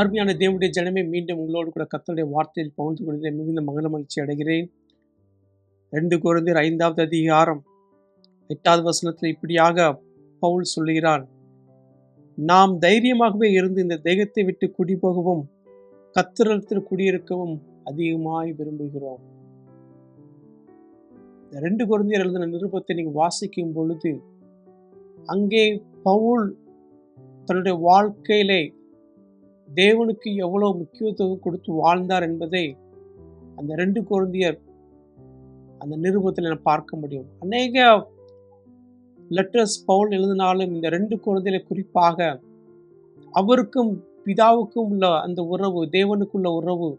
அருமையான தேவனுடைய ஜனமே மீண்டும் உங்களோடு கூட கத்தனுடைய வார்த்தையில் பகிர்ந்து கொள்கிறேன். மிகுந்த மகள மகிழ்ச்சி அடைகிறேன். ரெண்டு குழந்தையர் ஐந்தாவது அதிகாரம் எட்டாவது வசனத்தில் இப்படியாக பவுல் சொல்லுகிறான் நாம் தைரியமாகவே இருந்து இந்த தேகத்தை விட்டு குடிபோகவும் கத்திரத்தில் குடியிருக்கவும் அதிகமாய் விரும்புகிறோம். இந்த ரெண்டு குழந்தையர் எழுதின நிருபத்தை நீங்கள் வாசிக்கும் பொழுது அங்கே பவுல் தன்னுடைய வாழ்க்கையிலே தேவனுக்கு எவ்வளவு முக்கியத்துவம் கொடுத்து வாழ்ந்தார் என்பதை அந்த ரெண்டு குழந்தையர் அந்த நிருபத்தில் நான் பார்க்க முடியும். அநேக லெட்டர்ஸ் பவுல் எழுதினாலும் இந்த ரெண்டு குழந்தைகளை குறிப்பாக அவருக்கும் பிதாவுக்கும் உள்ள அந்த உறவு தேவனுக்குள்ள உறவு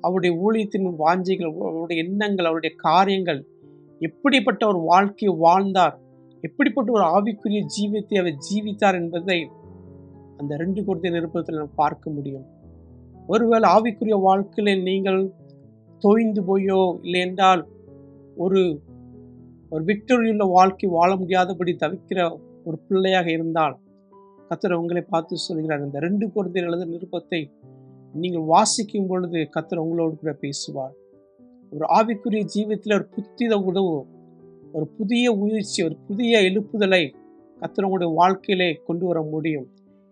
அவருடைய ஊழியத்தின் வாஞ்சைகள் அவருடைய எண்ணங்கள் அவருடைய காரியங்கள் எப்படிப்பட்ட ஒரு வாழ்க்கையை வாழ்ந்தார் எப்படிப்பட்ட ஒரு ஆவிக்குரிய ஜீவியத்தை அவர் ஜீவித்தார் என்பதை அந்த ரெண்டு குழந்தை நிருபத்தில் நாம் பார்க்க முடியும். ஒருவேளை ஆவிக்குரிய வாழ்க்கையில் நீங்கள் தோய்ந்து போயோ இல்லை என்றால் ஒரு ஒரு விக்டரியுள்ள வாழ்க்கை வாழ முடியாதபடி தவிக்கிற ஒரு பிள்ளையாக இருந்தால் கத்தர் உங்களை பார்த்து சொல்கிறார் இந்த ரெண்டு குழந்தை எழுத நிருபத்தை நீங்கள் வாசிக்கும் பொழுது கத்தர் உங்களோடு கூட பேசுவார். ஒரு ஆவிக்குரிய ஜீவியத்தில் ஒரு புத்தித உதவு ஒரு புதிய உயிர்ச்சி ஒரு புதிய எழுப்புதலை கத்தர் உங்களுடைய வாழ்க்கையிலே கொண்டு வர முடியும்.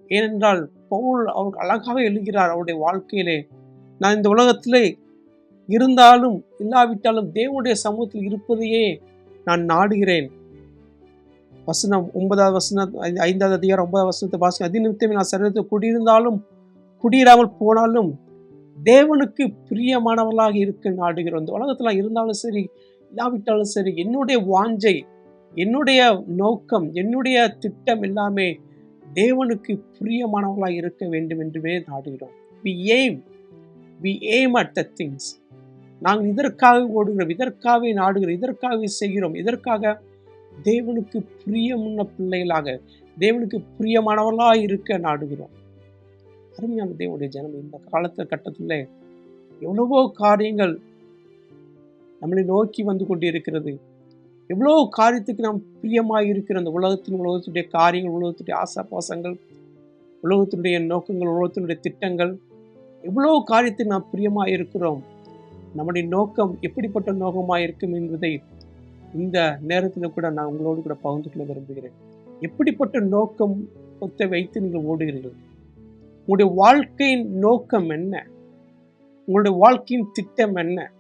ஏனென்றால் பவுல் அவர் அழகாக எழுகிறார் அவருடைய வாழ்க்கையிலே. நான் இந்த உலகத்திலே இருந்தாலும் இல்லாவிட்டாலும் தேவனுடைய சமூகத்தில் இருப்பதையே நான் நாடுகிறேன். வசனம் ஒன்பதாவது வசனம் ஐந்தாவது அதிகாரம் ஒன்பதாவது வசனத்தை வாசி அதி நிமித்தமே நான் சரீரத்தில் குடியிருந்தாலும் குடியிராமல் போனாலும் தேவனுக்கு பிரியமானவர்களாக இருக்க நாடுகிறோம். இந்த உலகத்தில் இருந்தாலும் சரி இல்லாவிட்டாலும் சரி என்னுடைய வாஞ்சை என்னுடைய நோக்கம் என்னுடைய திட்டம் எல்லாமே தேவனுக்கு பிரியமானவர்களாக இருக்க வேண்டும் என்றுமே நாடுகிறோம். We aim we aim at the things நாங்கள் இதற்காக ஓடுகிறோம் இதற்காகவே நாடுகிறோம் இதற்காகவே செய்கிறோம் இதற்காக தேவனுக்கு பிரியமுள்ள பிள்ளைகளாக தேவனுக்கு பிரியமானவர்களாக இருக்க நாடுகிறோம். அருமையான தேவனுடைய ஜனம் இந்த காலத்து கட்டத்தில் எவ்வளவோ காரியங்கள் நம்மளை நோக்கி வந்து கொண்டிருக்கிறது. எவ்வளோ காரியத்துக்கு நாம் பிரியமாக இருக்கிற அந்த உலகத்தின் உலகத்துடைய காரியங்கள் உலகத்துடைய ஆசாபாசங்கள் உலகத்தினுடைய நோக்கங்கள் உலகத்தினுடைய திட்டங்கள் எவ்வளோ காரியத்துக்கு நாம் பிரியமாக இருக்கிறோம். நம்முடைய நோக்கம் எப்படிப்பட்ட நோக்கமாக இருக்கும் என்பதை இந்த நேரத்தில் கூட நான் உங்களோடு கூட பகிர்ந்து கொள்ள விரும்புகிறேன். எப்படிப்பட்ட நோக்கம் ஒத்த வைத்து நீங்கள் ஓடுகிறீர்கள்? உங்களுடைய வாழ்க்கையின் நோக்கம் என்ன? உங்களுடைய வாழ்க்கையின் திட்டம் என்ன?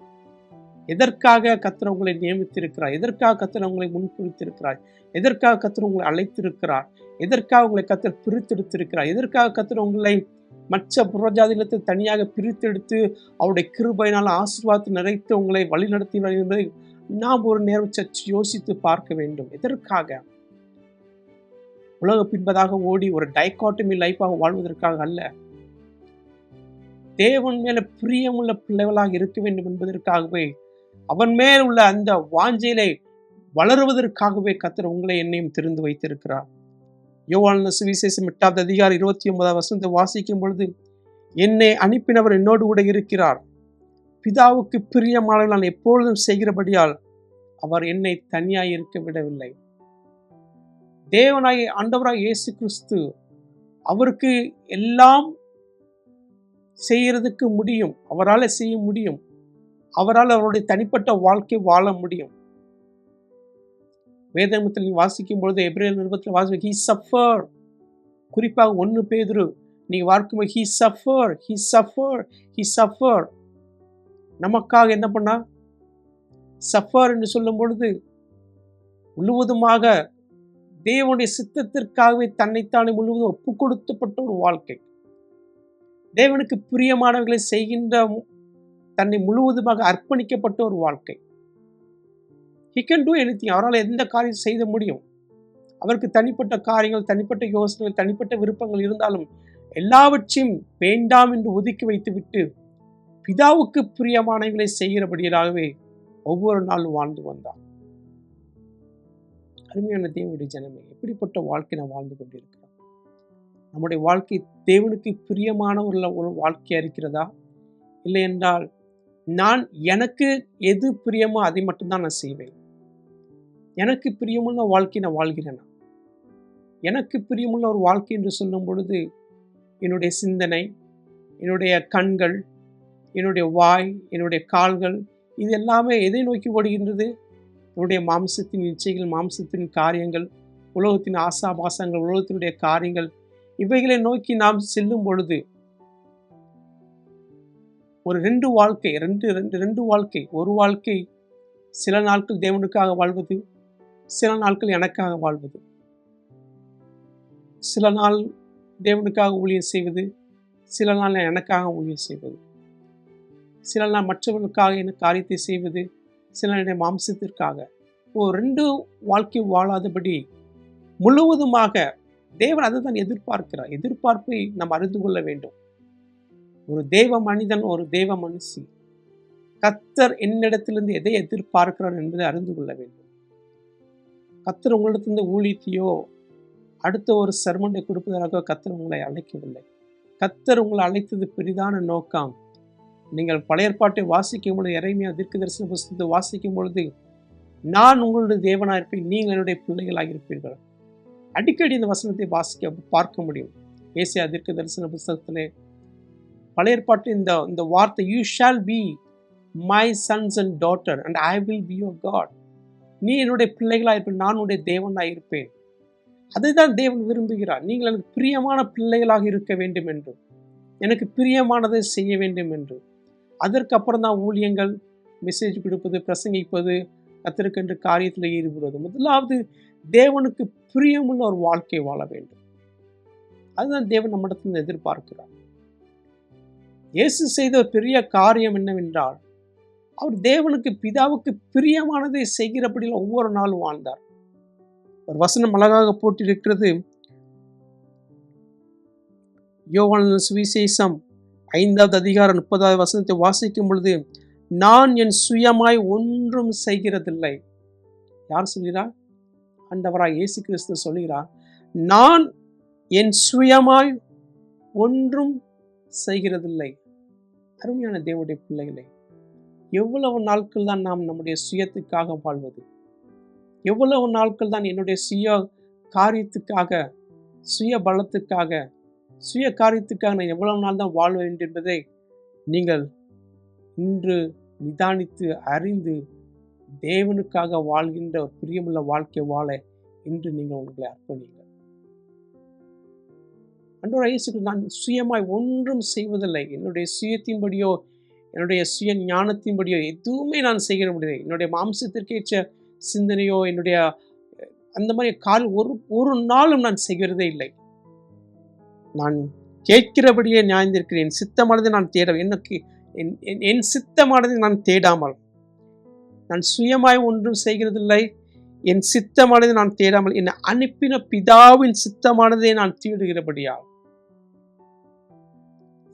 எதற்காக கத்திர உங்களை நியமித்திருக்கிறார்? எதற்காக கத்திர உங்களை முன்குறித்திருக்கிறார்? எதற்காக கத்திர உங்களை அழைத்திருக்கிறார்? எதற்காக உங்களை கத்தர் பிரித்தெடுத்திருக்கிறார்? எதற்காக கத்திர உங்களை மற்ற புறஜாதிகளத்தை தனியாக பிரித்தெடுத்து அவருடைய கிருபையினால் ஆசீர்வாதத்தை நிறைத்து உங்களை வழிநடத்தினார் என்பதை நாம் ஒரு நேரம் சற்று யோசித்து பார்க்க வேண்டும். எதற்காக? உலக பின்பதாக ஓடி ஒரு டைகாட்டமி லைஃபாக வாழ்வதற்காக அல்ல. தேவன் மேல பிரியமுள்ள பிள்ளைகளாக இருக்க வேண்டும் என்பதற்காகவே அவன் மேல் உள்ள அந்த வாஞ்சையிலே வளருவதற்காகவே கத்தர் உங்களை என்னையும் திறந்து வைத்திருக்கிறார். யோவான சுவிசேஷம் எட்டாவது அதிகாரம் இருபத்தி ஒன்பதாம் வசந்த வாசிக்கும் பொழுது என்னை அனுப்பினவர் என்னோடு கூட இருக்கிறார். பிதாவுக்கு பிரியமானவர்கள் நான் எப்பொழுதும் செய்கிறபடியால் அவர் என்னை தனியாய் இருக்க விடவில்லை. தேவனாய் ஆண்டவராய் இயேசு கிறிஸ்து அவருக்கு எல்லாம் செய்யறதுக்கு முடியும். அவரால் செய்ய முடியும். அவரால் அவருடைய தனிப்பட்ட வாழ்க்கை வாழ முடியும். வேதமத்தில் நீ வாசிக்கும் பொழுது எப்ரேல் நிருபத்தில் வாசி ஹீ சஃபர் குறிப்பாக ஒன்று பேதுரு நீங்கள் பார்க்கும்போது he suffer he suffer he suffer நமக்காக என்ன பண்ணா? சஃபர் என்று சொல்லும் பொழுது முழுவதுமாக தேவனுடைய சித்தத்திற்காகவே தன்னைத்தானே முழுவதும் ஒப்பு கொடுத்தப்பட்ட ஒரு வாழ்க்கை. தேவனுக்கு பிரியமானவர்களை செய்கின்ற தன்னை முழுவதுமாக அர்ப்பணிக்கப்பட்ட ஒரு வாழ்க்கை. ஹி கேன் டூ எனி அவரால் எந்த காரியம் செய்த முடியும்? அவருக்கு தனிப்பட்ட காரியங்கள் தனிப்பட்ட யோசனைகள் தனிப்பட்ட விருப்பங்கள் இருந்தாலும் எல்லாவற்றையும் வேண்டாம் என்று ஒதுக்கி வைத்துவிட்டு பிதாவுக்கு பிரியமானவர்களை செய்கிறபடியாகவே ஒவ்வொரு நாளும் வாழ்ந்து வந்தார் அருமையான தேவனுடைய ஜனமே எப்படிப்பட்ட வாழ்க்கை நாம் வாழ்ந்து கொண்டிருக்கிறோம்? நம்முடைய வாழ்க்கை தேவனுக்கு பிரியமான ஒரு ஒரு வாழ்க்கையா இருக்கிறதா? இல்லை என்றால் நான் எனக்கு எது பிரியமோ அதை மட்டும்தான் நான் செய்வேன். எனக்கு பிரியமுள்ள வாழ்க்கை நான் வாழ்கிறேன்? எனக்கு பிரியமுள்ள ஒரு வாழ்க்கை என்று சொல்லும் பொழுது என்னுடைய சிந்தனை என்னுடைய கண்கள் என்னுடைய வாய் என்னுடைய கால்கள் இது எல்லாமே எதை நோக்கி ஓடுகின்றது? என்னுடைய மாம்சத்தின் இச்சைகள் மாம்சத்தின் காரியங்கள் உலகத்தின் ஆசாபாசங்கள் உலகத்தினுடைய காரியங்கள் இவைகளை நோக்கி நாம் செல்லும் பொழுது ஒரு ரெண்டு வாழ்க்கை ரெண்டு ரெண்டு ரெண்டு வாழ்க்கை. ஒரு வாழ்க்கை சில நாட்கள் தேவனுக்காக வாழ்வது சில நாட்கள் எனக்காக வாழ்வது. சில நாள் தேவனுக்காக ஊழியம் செய்வது சில நாள் எனக்காக ஊழியம் செய்வது. சில நாள் மற்றவர்களுக்காக என்ன காரியத்தை செய்வது சில நாள் மாம்சத்திற்காக. ஒரு ரெண்டு வாழ்க்கை வாழாதபடி முழுவதுமாக தேவன் அதை தான் எதிர்பார்க்கிறார். எதிர்பார்ப்பை நாம் அறிந்து கொள்ள வேண்டும். ஒரு தேவ மனிதன் ஒரு தெய்வ மனுஷி. கத்தர் என்னிடத்திலிருந்து எதை எதிர்பார்க்கிறார் என்பதை அறிந்து கொள்ள வேண்டும். கத்தர் உங்களிடத்திலிருந்து ஊழியத்தையோ அடுத்த ஒரு சர்மண்டை கொடுப்பதற்காக கத்தர் உங்களை அழைக்கவில்லை. கத்தர் உங்களை அழைத்தது பெரிதான நோக்கம். நீங்கள் பழையற்பாட்டை வாசிக்கும் பொழுது இறைமையா தீர்க்க தரிசன புஸ்தகத்தை வாசிக்கும் பொழுது நான் உங்களுடைய தேவனாக இருப்பேன் நீங்கள் என்னுடைய பிள்ளைகளாக இருப்பீர்கள். அடிக்கடி இந்த வசனத்தை வாசிக்க பார்க்க முடியும். ஏசியா தீர்க்க தரிசன புஸ்தகத்திலே பழைய ஏற்பாட்டு இந்த இந்த வார்த்தை you shall be my sons and daughter and I will be your God நீ என்னுடைய பிள்ளைகளாக இருப்பேன் நான் உன்னுடைய தேவனாக இருப்பேன். அதை தான் தேவன் விரும்புகிறார். நீங்கள் எனக்கு பிரியமான பிள்ளைகளாக இருக்க வேண்டும் என்று எனக்கு பிரியமானதை செய்ய வேண்டும் என்று. அதற்கப்புறம் தான் ஊழியங்கள் மெசேஜ் கொடுப்பது பிரசங்கிப்பது கத்திருக்கின்ற காரியத்தில் ஈடுபடுவது. முதலாவது தேவனுக்கு பிரியமுள்ள ஒரு வாழ்க்கை வாழ வேண்டும். அதுதான் தேவன் நம்மிடத்தில் எதிர்பார்க்கிறார். இயேசு செய்த ஒரு பெரிய காரியம் என்னவென்றால் அவர் தேவனுக்கு பிதாவுக்கு பிரியமானதை செய்கிறபடியில் ஒவ்வொரு நாளும் வாழ்ந்தார். ஒரு வசனம் அழகாக போட்டிருக்கிறது. யோவான் சுவிசேஷம் ஐந்தாவது அதிகாரம் முப்பதாவது வசனத்தை வாசிக்கும் பொழுது நான் என் சுயமாய் ஒன்றும் செய்கிறதில்லை. யார் சொல்கிறார்? ஆண்டவராய் இயேசு கிறிஸ்து சொல்கிறார் நான் என் சுயமாய் ஒன்றும் செய்கிறதில்லை. அருமையான தேவனுடைய பிள்ளைகளை எவ்வளவு நாட்கள் தான் நாம் நம்முடைய சுயத்துக்காக வாழ்வது? எவ்வளவு நாட்கள் தான் என்னுடைய சுய காரியத்துக்காக சுய பலத்துக்காக சுய காரியத்துக்காக நான் எவ்வளவு நாள் தான் வாழ வேண்டும் என்பதை நீங்கள் இன்று நிதானித்து அறிந்து தேவனுக்காக வாழ்கின்ற ஒரு பிரியமுள்ள வாழ்க்கை வாழ இன்று நீங்கள் உங்களை அர்ப்பணிங்கள் அன்றோட இயேசுக்கு நான் சுயமாய் ஒன்றும் செய்வதில்லை. என்னுடைய சுயத்தின்படியோ என்னுடைய சுய ஞானத்தின்படியோ எதுவுமே நான் செய்கிற முடியாது என்னுடைய மாம்சத்திற்கேற்ற சிந்தனையோ என்னுடைய அந்த மாதிரி கால் ஒரு ஒரு நாளும் நான் செய்கிறதே இல்லை. நான் கேட்கிறபடியே நியாய்ந்திருக்கிறேன். என் சித்தமானதை நான் தேட எனக்கு என் என்- என் சித்தமானதை நான் தேடாமல். நான் சுயமாய் ஒன்றும் செய்கிறதில்லை. என் சித்தமானதை நான் தேடாமல் என்னை அனுப்பின பிதாவின் சித்தமானதை நான் தேடுகிறபடியால்.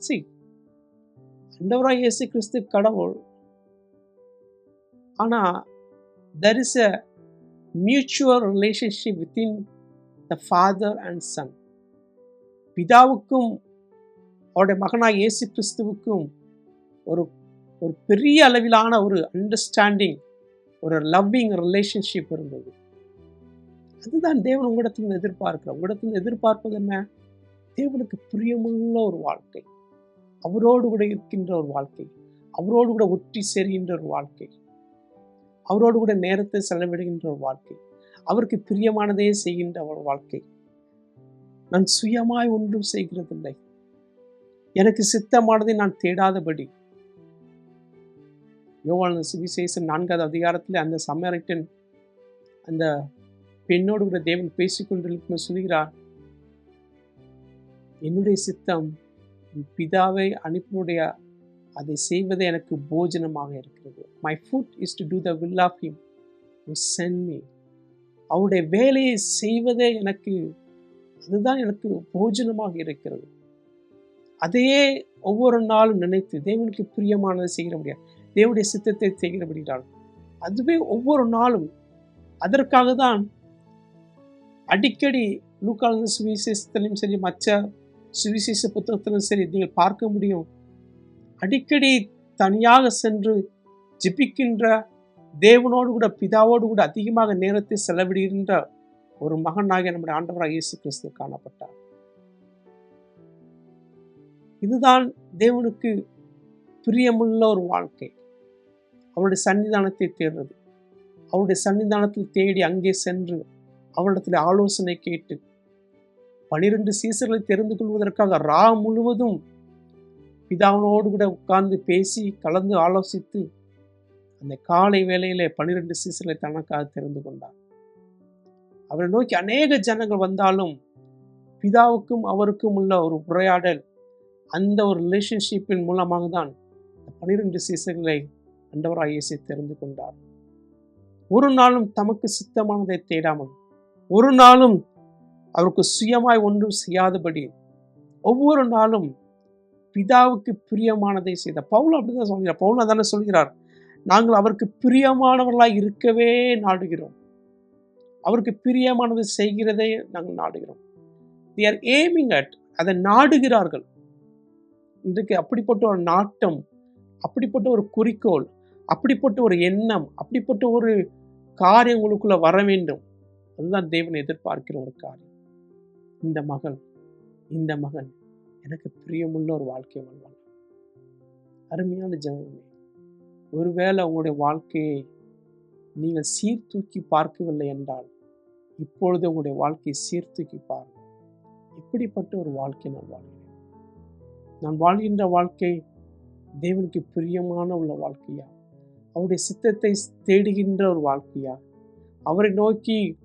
சி அண்டவராய் இயேசு கிறிஸ்து கடவுள். ஆனா there is a mutual relationship within the father and son பிதாவுக்கும் அவருடைய மகனாக இயேசு கிறிஸ்துவுக்கும் ஒரு ஒரு பெரிய அளவிலான ஒரு அண்டர்ஸ்டாண்டிங் ஒரு லவ்விங் ரிலேஷன்ஷிப் இருந்தது. அதுதான் தேவன் உங்களிடத்தில் எதிர்பார்க்கிறார். உங்களிடத்தில் எதிர்பார்ப்பது என்ன? தேவனுக்கு பிரியமுள்ள ஒரு வாழ்க்கை. அவரோடு கூட இருக்கின்ற ஒரு வாழ்க்கை அவரோடு கூட ஒற்றி சேர்கின்ற ஒரு வாழ்க்கை அவரோடு கூட நேரத்தை செலவிடுகின்ற ஒரு வாழ்க்கை அவருக்கு பிரியமானதே செய்கின்ற ஒரு வாழ்க்கை. நான் சுயமாய் ஒன்றும் செய்கிறதில்லை. எனக்கு சித்தமானதை நான் தேடாதபடி. யோவான சிவிசேஷன் நான்காவது அதிகாரத்தில் அந்த சமரட்டன் அந்த பெண்ணோடு கூட தேவன் பேசிக்கொண்டிருக்கும் சொல்கிறார் என்னுடைய சித்தம் பிதாவை அனுப்பினுடைய அதை செய்வது எனக்கு போஜனமாக இருக்கிறது. My food is to do the will of him who அவருடைய வேலையை செய்வதே எனக்கு அதுதான் எனக்கு போஜனமாக இருக்கிறது. அதையே ஒவ்வொரு நாளும் நினைத்து தேவனுக்கு பிரியமானதை செய்கிற முடியாது. தேவனுடைய சித்தத்தை செய்கிறபடினால் அதுவே ஒவ்வொரு நாளும் அதற்காக தான் அடிக்கடி லூக்கான சுவிசேஷத்திலும் சரி மற்ற சுவிசேஷ புத்தகத்திலும் சரி நீங்கள் பார்க்க முடியும். அடிக்கடி தனியாக சென்று ஜிபிக்கின்ற தேவனோடு கூட பிதாவோடு கூட அதிகமாக நேரத்தை செலவிடுகின்ற ஒரு மகனாக நம்முடைய ஆண்டவராக இயேசு கிறிஸ்து காணப்பட்டார். இதுதான் தேவனுக்கு பிரியமுள்ள ஒரு வாழ்க்கை. அவருடைய சன்னிதானத்தை தேடுறது. அவருடைய சன்னிதானத்தில் தேடி அங்கே சென்று அவரிடத்தில் ஆலோசனை கேட்டு பனிரெண்டு சீசர்களை தெரிந்து கொள்வதற்காக ரா முழுவதும் பிதாவனோடு கூட உட்கார்ந்து பேசி கலந்து ஆலோசித்து அந்த காலை வேளையிலே பனிரெண்டு சீசர்களை தனக்காக தெரிந்து கொண்டார் அவரை நோக்கி அநேக ஜனங்கள் வந்தாலும் பிதாவுக்கும் அவருக்கும் உள்ள ஒரு உரையாடல் அந்த ஒரு ரிலேஷன்ஷிப்பின் மூலமாக தான் பனிரெண்டு சீசர்களை அண்டவராக இயேசு தெரிந்து கொண்டார் ஒரு நாளும் தமக்கு சித்தமானதை தேடாமல் ஒரு நாளும் அவருக்கு சுயமாய் ஒன்றும் செய்யாதபடி ஒவ்வொரு நாளும் பிதாவுக்கு பிரியமானதை செய்த பவுல் அப்படிதான் சொல்கிறார். பவுல் அதானே சொல்கிறார். நாங்கள் அவருக்கு பிரியமானவர்களாக இருக்கவே நாடுகிறோம். அவருக்கு பிரியமானது செய்கிறதே நாங்கள் நாடுகிறோம். தி ஆர் ஏமிங் அட் அதை நாடுகிறார்கள். இன்றைக்கு அப்படிப்பட்ட ஒரு நாட்டம் அப்படிப்பட்ட ஒரு குறிக்கோள் அப்படிப்பட்ட ஒரு எண்ணம் அப்படிப்பட்ட ஒரு காரியம் உங்களுக்குள்ளே வர வேண்டும். அதுதான் தேவன் எதிர்பார்க்கிற ஒரு காரியம். இந்த மகள் இந்த மகன். எனக்கு பிரியமுள்ள ஒரு வாழ்க்கை வாழ்வாங்க அருமையான ஜனமே ஒருவேளை உங்களுடைய வாழ்க்கையை நீங்கள் சீர்தூக்கி பார்க்கவில்லை என்றால் இப்பொழுது உங்களுடைய வாழ்க்கையை சீர்தூக்கி பாருங்கள். இப்படிப்பட்ட ஒரு வாழ்க்கை நான் வாழ்கிறேன். நான் வாழ்கின்ற வாழ்க்கை தேவனுக்கு பிரியமான உள்ள வாழ்க்கையா? அவருடைய சித்தத்தை தேடுகின்ற ஒரு வாழ்க்கையா? அவரை நோக்கி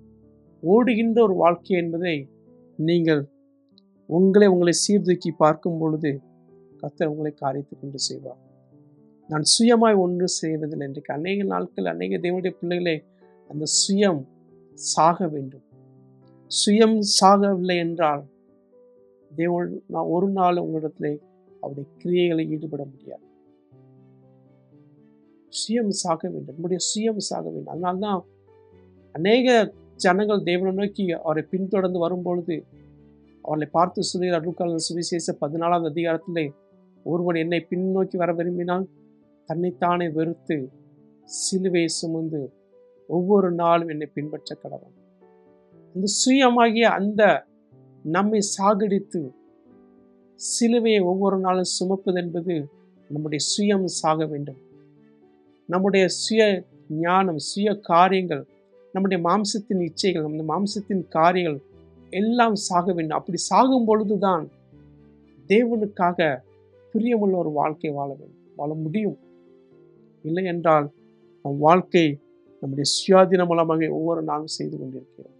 ஓடுகின்ற ஒரு வாழ்க்கை என்பதை நீங்கள் உங்களை உங்களை சீர்தூக்கி பார்க்கும் பொழுது கத்தர் உங்களை காரியத்தை கொண்டு செய்வார். நான் சுயமாய் ஒன்று செய்வதில்லை. இன்றைக்கு அநேக நாட்கள் அநேக தேவனுடைய பிள்ளைகளை அந்த சுயம் சாக வேண்டும். சுயம் சாகவில்லை என்றால் தேவன் நான் ஒரு நாள் உங்களிடத்தில் அவருடைய கிரியைகளை ஈடுபட முடியாது. சுயம் சாக வேண்டும். நம்முடைய சுயம் சாக வேண்டும். அதனால்தான் அநேக ஜனங்கள் தேவனை நோக்கி அவரை பின்தொடர்ந்து வரும்பொழுது அவர்களை பார்த்து சொல்கிறார் அருக்கால சுவிசேஷ பதினாலாவது அதிகாரத்திலே ஒருவன் என்னை பின்னோக்கி வர விரும்பினால் தன்னைத்தானே வெறுத்து சிலுவையை சுமந்து ஒவ்வொரு நாளும் என்னை பின்பற்ற கடவன். அந்த சுயமாகிய அந்த நம்மை சாகடித்து சிலுவையை ஒவ்வொரு நாளும் சுமப்பது என்பது நம்முடைய சுயம் சாக வேண்டும். நம்முடைய சுய ஞானம் சுய காரியங்கள் நம்முடைய மாம்சத்தின் இச்சைகள் நம்ம மாம்சத்தின் காரியங்கள் எல்லாம் சாக வேண்டும். அப்படி சாகும் பொழுதுதான் தேவனுக்காக பிரியமுள்ள ஒரு வாழ்க்கை வாழ வேண்டும். வாழ முடியும். இல்லை என்றால் நம் வாழ்க்கை நம்முடைய சுயாதீன மூலமாக ஒவ்வொரு நாளும் செய்து கொண்டிருக்கிறோம்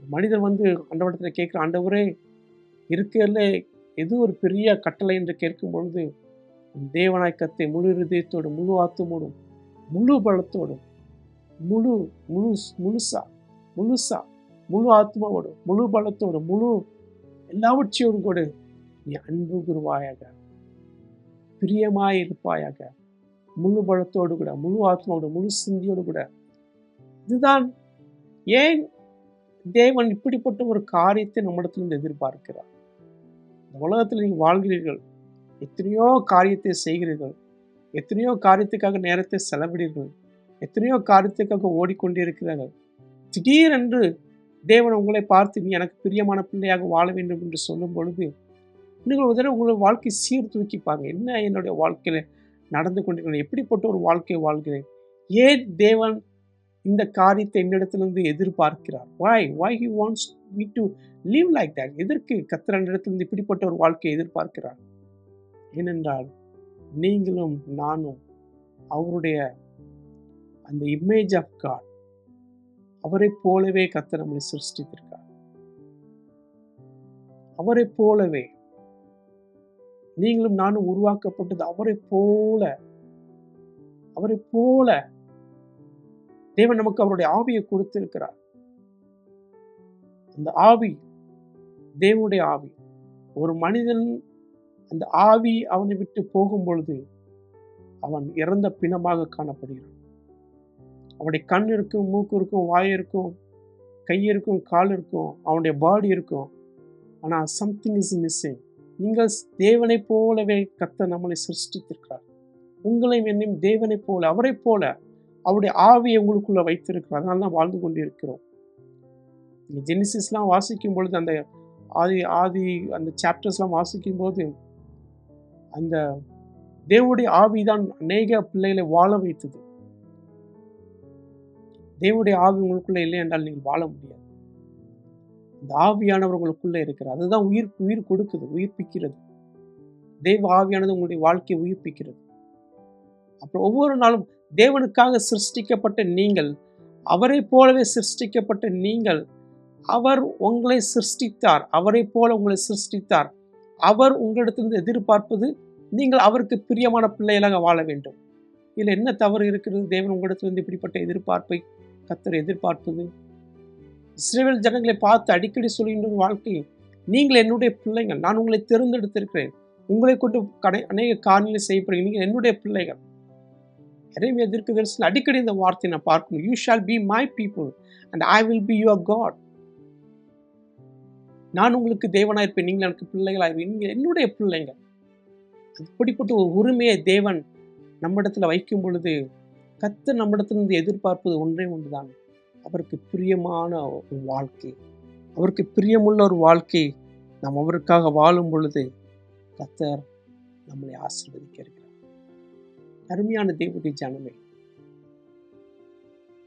மனிதர் வந்து அண்டவடத்தில் கேட்குற ஆண்டவரே இருக்கிறதுல எது ஒரு பெரிய கட்டளை? என்று கேட்கும் பொழுது தேவனாய் கத்தை முழு இருதயத்தோடும் முழு ஆத்தமோடும் முழு பலத்தோடும் முழு முழு முழுசா முழுசா முழு ஆத்மாவோடு முழு பலத்தோடு முழு எல்லாவற்றையோடும் கூட. நீ அன்பு குருவாயாக பிரியமாக இருப்பாயாக முழு பலத்தோடு கூட முழு ஆத்மாவோட முழு சிந்தியோடு கூட. இதுதான் ஏன் தேவன் இப்படிப்பட்ட ஒரு காரியத்தை நம்மிடத்திலிருந்து எதிர்பார்க்கிறார்? இந்த உலகத்தில் நீங்கள் வாழ்கிறீர்கள் எத்தனையோ காரியத்தை செய்கிறீர்கள் எத்தனையோ காரியத்துக்காக நேரத்தை செலவிடுகிறீர்கள் எத்தனையோ காரியத்துக்காக ஓடிக்கொண்டிருக்கிறார்கள். திடீரென்று தேவன் உங்களை பார்த்து நீ எனக்கு பிரியமான பிள்ளையாக வாழ வேண்டும் என்று சொல்லும் பொழுது நீங்கள் ஒரு தடவை உங்களை வாழ்க்கை சீர்தூக்கி பாருங்க. என்ன என்னுடைய வாழ்க்கையில் நடந்து கொண்டிருக்கிறேன் எப்படிப்பட்ட ஒரு வாழ்க்கையை வாழ்கிறேன்? ஏன் தேவன் இந்த காரியத்தை என்னிடத்திலிருந்து எதிர்பார்க்கிறார்? Why why he wants me to leave like that எதற்கு கத்திரண்டிடத்திலிருந்து இப்படிப்பட்ட ஒரு வாழ்க்கையை எதிர்பார்க்கிறார்? ஏனென்றால் நீங்களும் நானும் அவருடைய அந்த இமேஜ் ஆஃப் காட் அவரை போலவே கத்த நம்மளை சிருஷ்டித்திருக்கார். அவரை போலவே நீங்களும் நானும் உருவாக்கப்பட்டது அவரை போல அவரை போல தேவன் நமக்கு அவருடைய ஆவியை கொடுத்திருக்கிறார். அந்த ஆவி தேவனுடைய ஆவி. ஒரு மனிதன் அந்த ஆவி அவனை விட்டு போகும் பொழுது அவன் இறந்த பிணமாக காணப்படுகிறான். அவனுடைய கண் இருக்கும் மூக்கு இருக்கும் வாய் இருக்கும் கை இருக்கும் கால் இருக்கும் அவனுடைய பாடி இருக்கும். ஆனால் சம்திங் இஸ் மிஸ்ஸிங் நீங்கள் தேவனை போலவே கத்த நம்மளை சிருஷ்டித்திருக்கிறார். உங்களையும் என்னையும் தேவனை போல அவரை போல அவருடைய ஆவியை உங்களுக்குள்ளே வைத்திருக்கிறார். அதனால தான் வாழ்ந்து கொண்டு இருக்கிறோம் ஜெனிசிஸ்லாம் வாசிக்கும் பொழுது அந்த ஆதி ஆதி அந்த சாப்டர்ஸ்லாம் வாசிக்கும் போது அந்த தேவனுடைய ஆவிதான் அநேக பிள்ளைகளை வாழ வைத்தது. தேவனுடைய ஆவி உங்களுக்குள்ளே இல்லை என்றால் நீங்கள் வாழ முடியாது. இந்த ஆவியானவர் உங்களுக்குள்ள இருக்கிறார். அதுதான் உயிர் உயிர் கொடுக்குது உயிர்ப்பிக்கிறது. தேவ ஆவியானது உங்களுடைய வாழ்க்கையை உயிர்ப்பிக்கிறது. அப்புறம் ஒவ்வொரு நாளும் தேவனுக்காக சிருஷ்டிக்கப்பட்ட நீங்கள் அவரை போலவே சிருஷ்டிக்கப்பட்ட நீங்கள் அவர் உங்களை சிருஷ்டித்தார் அவரை போல உங்களை சிருஷ்டித்தார். அவர் உங்களிடத்திலிருந்து எதிர்பார்ப்பது நீங்கள் அவருக்கு பிரியமான பிள்ளைகளாக வாழ வேண்டும். இதில் என்ன தவறு இருக்கிறது? தேவன் உங்களிடத்திலிருந்து இப்படிப்பட்ட எதிர்பார்ப்பை கத்தர் எதிர்பார்ப்பது இஸ்ரேல் ஜனங்களை பார்த்து அடிக்கடி சொல்கின்ற ஒரு வாழ்க்கை நீங்கள் என்னுடைய பிள்ளைகள் நான் உங்களை தேர்ந்தெடுத்திருக்கிறேன். உங்களை கொண்டு கடை அநேக காரியங்களை செய்யப்படுகிறீங்க நீங்கள் என்னுடைய பிள்ளைகள். இறைவி எதிர்க்கு தரிசனம் அடிக்கடி இந்த வார்த்தையை நான் பார்க்கணும். You shall be my people and I will be your God நான் உங்களுக்கு தேவனாக இருப்பேன். நீங்கள் எனக்கு பிள்ளைகளாக இருப்பேன் நீங்கள் என்னுடைய பிள்ளைங்க அப்படிப்பட்ட ஒரு உரிமையை தேவன் நம்மிடத்தில் வைக்கும் பொழுது கத்து நம்மிடத்திலிருந்து எதிர்பார்ப்பது ஒன்றே ஒன்றுதான். அவருக்கு பிரியமான ஒரு வாழ்க்கை. அவருக்கு பிரியமுள்ள ஒரு வாழ்க்கை நாம் அவருக்காக வாழும் பொழுது கத்தர் நம்மளை ஆசீர்வதிக்க இருக்கிறார். அருமையான தேவனுடைய ஜனமே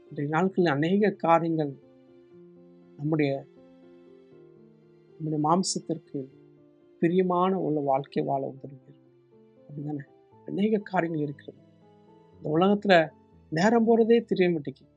இன்றைய நாட்களில் அநேக காரியங்கள் நம்முடைய நம்முடைய மாம்சத்திற்கு பிரியமான உள்ள வாழ்க்கை வாழ உதவுகிறது. அப்படிதானே? அநேக காரியங்கள் இருக்கிறது. இந்த உலகத்தில் நேரம் போகிறதே தெரிய மாட்டேங்குது